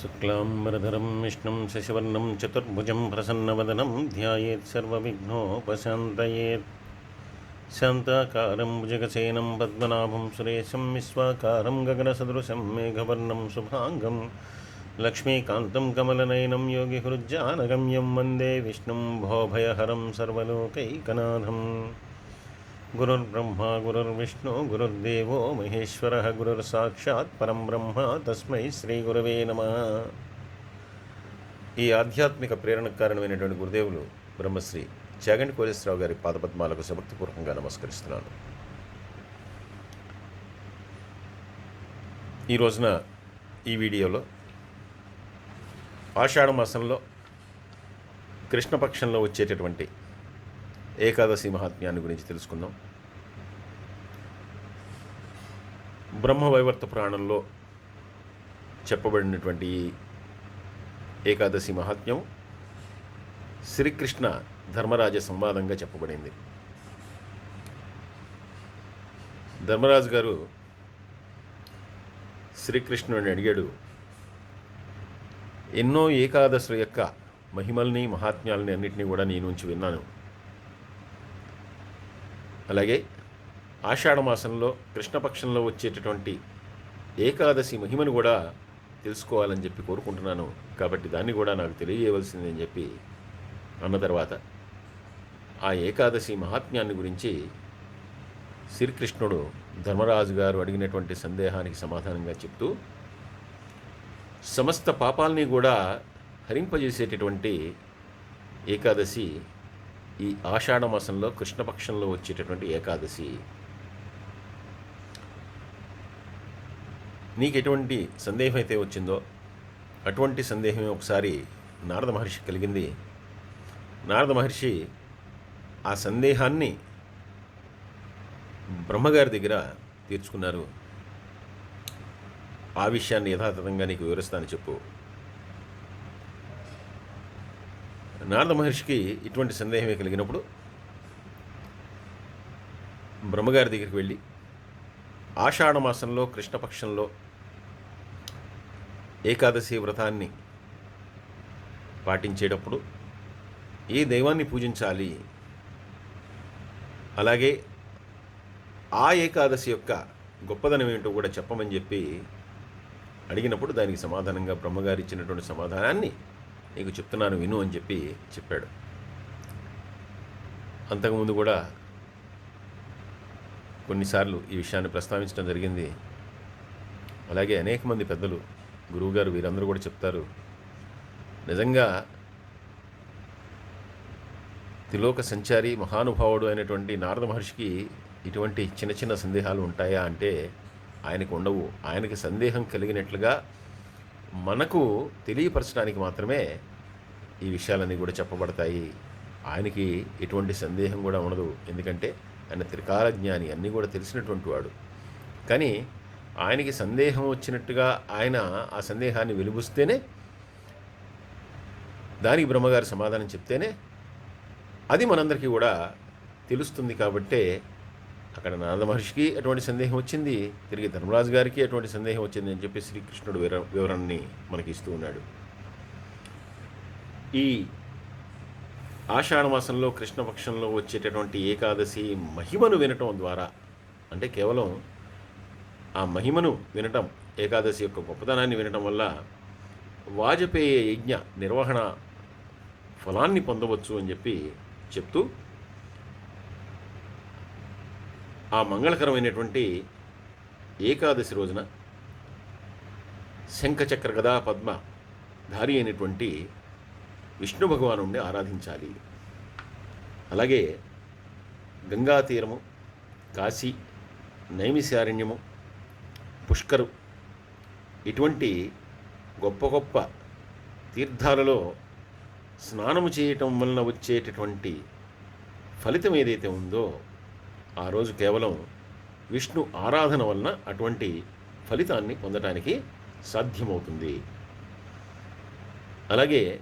शुक्लाम्बरधरं विष्णुं शशिवर्णं चतुर्भुजं प्रसन्नवदनं ध्यायेत् सर्वविघ्नोपशान्तयेत् शान्ताकारं भुजगसेनं पद्मनाभं सुरेशं विश्वाकारं गगनसदृशं मेघवर्णं शुभाङ्गं लक्ष्मीकान्तं कमलनयनं योगिहृज्जानगम्यं वन्दे विष्णुं भोभयहरं सर्वलोकैकनाथम् गुरुर्ब्रह्मा गुरुर्विष्णु गुरुर्देवो महेश्वरः गुरुर्साक्षात् పరం బ్రహ్మ తస్మై శ్రీ గురవే నమ ఈ ఆధ్యాత్మిక ప్రేరణకు కారణమైనటువంటి గురుదేవులు బ్రహ్మశ్రీ చాగంటి కోలేశ్వరరావు గారి పాదపద్మాలకు శభక్తిపూర్వకంగా నమస్కరిస్తున్నాను ఈ రోజున ఈ వీడియోలో ఆషాఢ మాసంలో కృష్ణపక్షంలో వచ్చేటటువంటి ఏకాదశి మహాత్మ్యాన్ని గురించి తెలుసుకుందాం. బ్రహ్మవైవర్త పురాణంలో చెప్పబడినటువంటి ఏకాదశి మహాత్మ్యం శ్రీకృష్ణ ధర్మరాజ సంవాదంగా చెప్పబడింది. ధర్మరాజు గారు శ్రీకృష్ణుడిని అడిగాడు ఎన్నో ఏకాదశుల యొక్క మహిమల్ని మహాత్మ్యాలని అన్నింటినీ కూడా నేను నుంచి విన్నాను. అలాగే ఆషాఢమాసంలో కృష్ణపక్షంలో వచ్చేటటువంటి ఏకాదశి మహిమను కూడా తెలుసుకోవాలని చెప్పి కోరుకుంటున్నాను. కాబట్టి దాన్ని కూడా నాకు తెలియజేయవలసిందని చెప్పి అన్న తర్వాత ఆ ఏకాదశి మహాత్మ్యాన్ని గురించి శ్రీకృష్ణుడు ధర్మరాజు గారు అడిగినటువంటి సందేహానికి సమాధానంగా చెప్తూ సమస్త పాపాలని కూడా హరింపజేసేటటువంటి ఏకాదశి ఈ ఆషాఢ మాసంలో కృష్ణపక్షంలో వచ్చేటటువంటి ఏకాదశి. నీకు ఎటువంటి సందేహం అయితే వచ్చిందో అటువంటి సందేహమే ఒకసారి నారద మహర్షి కలిగింది. నారద మహర్షి ఆ సందేహాన్ని బ్రహ్మగారి దగ్గర తీర్చుకున్నారు. ఆ విషయాన్ని యథాతథంగా నీకు వివరిస్తాను చెప్పు. నారద మహర్షికి ఇటువంటి సందేహమే కలిగినప్పుడు బ్రహ్మగారి దగ్గరికి వెళ్ళి ఆషాఢ మాసంలో కృష్ణపక్షంలో ఏకాదశి వ్రతాన్ని పాటించేటప్పుడు ఏ దైవాన్ని పూజించాలి? అలాగే ఆ ఏకాదశి యొక్క గొప్పదనం ఏంటో కూడా చెప్పమని చెప్పి అడిగినప్పుడు దానికి సమాధానంగా బ్రహ్మగారు ఇచ్చినటువంటి సమాధానాన్ని నీకు చెప్తున్నాను విను అని చెప్పి చెప్పాడు. అంతకుముందు కూడా కొన్నిసార్లు ఈ విషయాన్ని ప్రస్తావించడం జరిగింది. అలాగే అనేక మంది పెద్దలు గురువుగారు వీరందరూ కూడా చెప్తారు. నిజంగా తిలోక సంచారి మహానుభావుడు అయినటువంటి నారద మహర్షికి ఇటువంటి చిన్న చిన్న సందేహాలు ఉంటాయా అంటే ఆయనకు ఉండవు. ఆయనకి సందేహం కలిగినట్లుగా మనకు తెలియపరచడానికి మాత్రమే ఈ విషయాలన్నీ కూడా చెప్పబడతాయి. ఆయనకి ఎటువంటి సందేహం కూడా ఉండదు. ఎందుకంటే ఆయన త్రికాల జ్ఞాని అన్నీ కూడా తెలిసినటువంటి వాడు. కానీ ఆయనకి సందేహం వచ్చినట్టుగా ఆయన ఆ సందేహాన్ని వెలుబుస్తేనే దానికి బ్రహ్మగారి సమాధానం చెప్తేనే అది మనందరికీ కూడా తెలుస్తుంది కాబట్టే అక్కడ నారద మహర్షికి అటువంటి సందేహం వచ్చింది? తిరిగి ధర్మరాజు గారికి అటువంటి సందేహం వచ్చింది అని చెప్పి శ్రీకృష్ణుడు వివర వివరణని మనకి ఇస్తూ ఉన్నాడు. ఈ ఆషాఢ మాసంలో కృష్ణపక్షంలో వచ్చేటటువంటి ఏకాదశి మహిమను వినటం ద్వారా అంటే కేవలం ఆ మహిమను వినటం ఏకాదశి యొక్క గొప్పతనాన్ని వినటం వల్ల వాజపేయ యజ్ఞ నిర్వహణ ఫలాన్ని పొందవచ్చు అని చెప్పి చెప్తూ ఆ మంగళకరమైనటువంటి ఏకాదశి రోజున శంఖచక్ర గదా పద్మ ధారి అయినటువంటి విష్ణు భగవానుడిని ఆరాధించాలి. అలాగే గంగా తీరము కాశీ నైమిశారణ్యము పుష్కరు ఇటువంటి గొప్ప గొప్ప తీర్థాలలో స్నానము చేయటం వలన వచ్చేటటువంటి ఫలితం ఏదైతే ఉందో ఆ రోజు కేవలం విష్ణు ఆరాధన వలన అటువంటి ఫలితాన్ని పొందటానికి సాధ్యమవుతుంది. అలాగే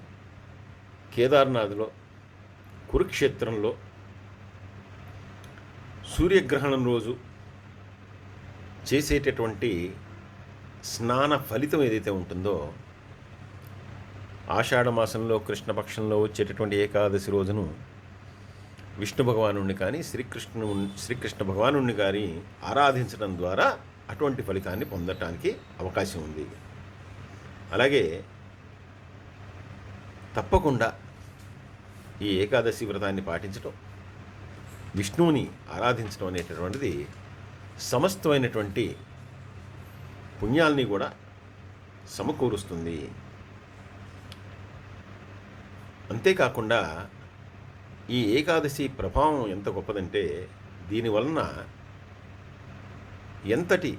కేదార్నాథ్లో కురుక్షేత్రంలో సూర్యగ్రహణం రోజు చేసేటటువంటి స్నాన ఫలితం ఏదైతే ఉంటుందో ఆషాఢ మాసంలో కృష్ణపక్షంలో వచ్చేటటువంటి ఏకాదశి రోజును విష్ణు భగవానుణ్ణి కానీ శ్రీకృష్ణు శ్రీకృష్ణ భగవానుణ్ణి కానీ ఆరాధించడం ద్వారా అటువంటి ఫలితాన్ని పొందటానికి అవకాశం ఉంది. అలాగే తప్పకుండా ఈ ఏకాదశి వ్రతాన్ని పాటించడం విష్ణువుని ఆరాధించడం అనేటటువంటిది సమస్తమైనటువంటి పుణ్యాల్ని కూడా సమకూరుస్తుంది. అంతేకాకుండా ఈ ఏకాదశి ప్రభావం ఎంత గొప్పదంటే దీనివలన ఎంతటి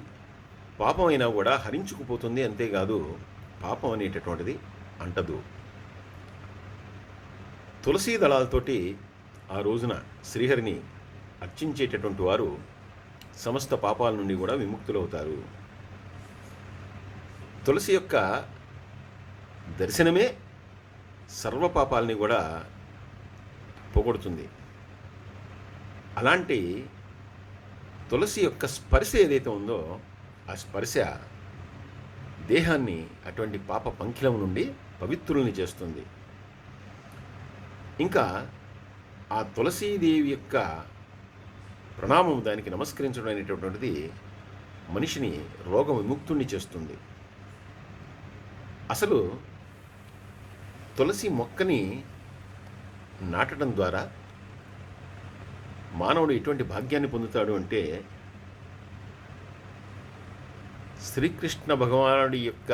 పాపమైనా కూడా హరించుకుపోతుంది అంతేకాదు పాపం అనేటటువంటిది అంటదు. తులసీ దళాలతోటి ఆ రోజున శ్రీహరిని అర్చించేటటువంటి వారు సమస్త పాపాల నుండి కూడా విముక్తులవుతారు. తులసి యొక్క దర్శనమే సర్వపాపాలని కూడా పోగొడుతుంది. అలాంటి తులసి యొక్క స్పర్శ ఏదైతే ఉందో ఆ స్పర్శ దేహాన్ని అటువంటి పాప పంకిలం నుండి పవిత్రుల్ని చేస్తుంది. ఇంకా ఆ తులసీదేవి యొక్క ప్రణామం దానికి నమస్కరించడం అనేటటువంటిది మనిషిని రోగ విముక్తుణ్ణి చేస్తుంది. అసలు తులసి మొక్కని నాటడం ద్వారా మానవుడు ఎటువంటి భాగ్యాన్ని పొందుతాడు అంటే శ్రీకృష్ణ భగవానుడి యొక్క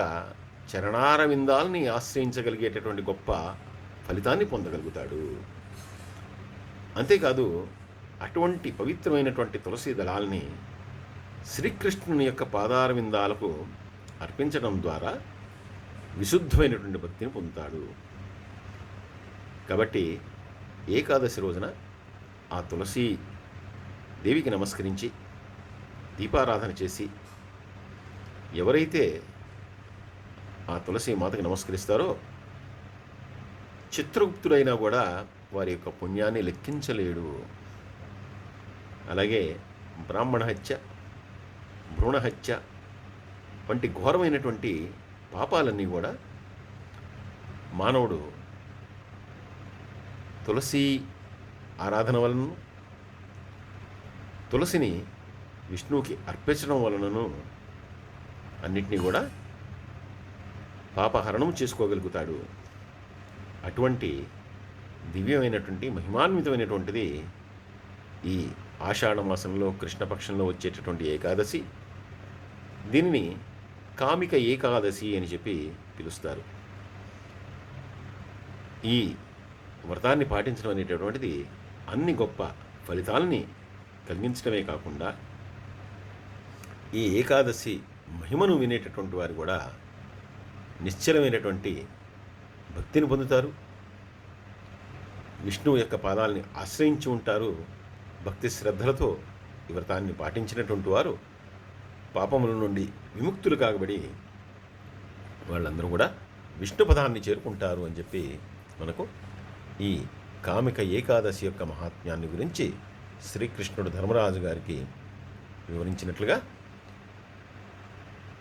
చరణారవిందాల్ని ఆశ్రయించగలిగేటటువంటి గొప్ప ఫలితాన్ని పొందగలుగుతాడు. అంతేకాదు అటువంటి పవిత్రమైనటువంటి తులసి దళాల్ని శ్రీకృష్ణుని యొక్క పాదారవిందాలకు అర్పించడం ద్వారా విశుద్ధమైనటువంటి భక్తిని పొందుతాడు. కాబట్టి ఏకాదశి రోజున ఆ తులసి దేవికి నమస్కరించి దీపారాధన చేసి ఎవరైతే ఆ తులసి మాతకి నమస్కరిస్తారో చిత్రగుప్తుడైనా కూడా వారి యొక్క పుణ్యాన్ని లెక్కించలేడు. అలాగే బ్రాహ్మణ హత్య భ్రూణ హత్య వంటి ఘోరమైనటువంటి పాపాలన్నీ కూడా మానవుడు తులసి ఆరాధన వలన తులసిని విష్ణువుకి అర్పించడం వలనను అన్నిటినీ కూడా పాపహరణం చేసుకోగలుగుతాడు. అటువంటి దివ్యమైనటువంటి మహిమాన్వితమైనటువంటిది ఈ ఆషాఢ మాసంలో కృష్ణపక్షంలో వచ్చేటటువంటి ఏకాదశి. దీనిని కామిక ఏకాదశి అని చెప్పి పిలుస్తారు. ఈ వ్రతాన్ని పాటించడం అనేటటువంటిది అన్ని గొప్ప ఫలితాలని కలిగించడమే కాకుండా ఈ ఏకాదశి మహిమను వినేటటువంటి వారు కూడా నిశ్చలమైనటువంటి భక్తిని పొందుతారు. విష్ణువు యొక్క పాదాలని ఆశ్రయించి ఉంటారు. భక్తి శ్రద్ధలతో ఈ వ్రతాన్ని పాటించినటువంటి వారు పాపముల నుండి విముక్తులు కాగబడి వాళ్ళందరూ కూడా విష్ణు పదాన్ని చేరుకుంటారు అని చెప్పి మనకు ఈ కామిక ఏకాదశి యొక్క మహాత్మ్యాన్ని గురించి శ్రీకృష్ణుడు ధర్మరాజు గారికి వివరించినట్లుగా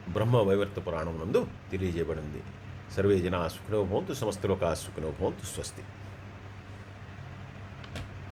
బ్రహ్మ వైవర్త పురాణం నందు తెలియజేయబడింది. సర్వే జనా సుఖినో భవంతు సమస్తలోకా సుఖినో భవంతు స్వస్తి.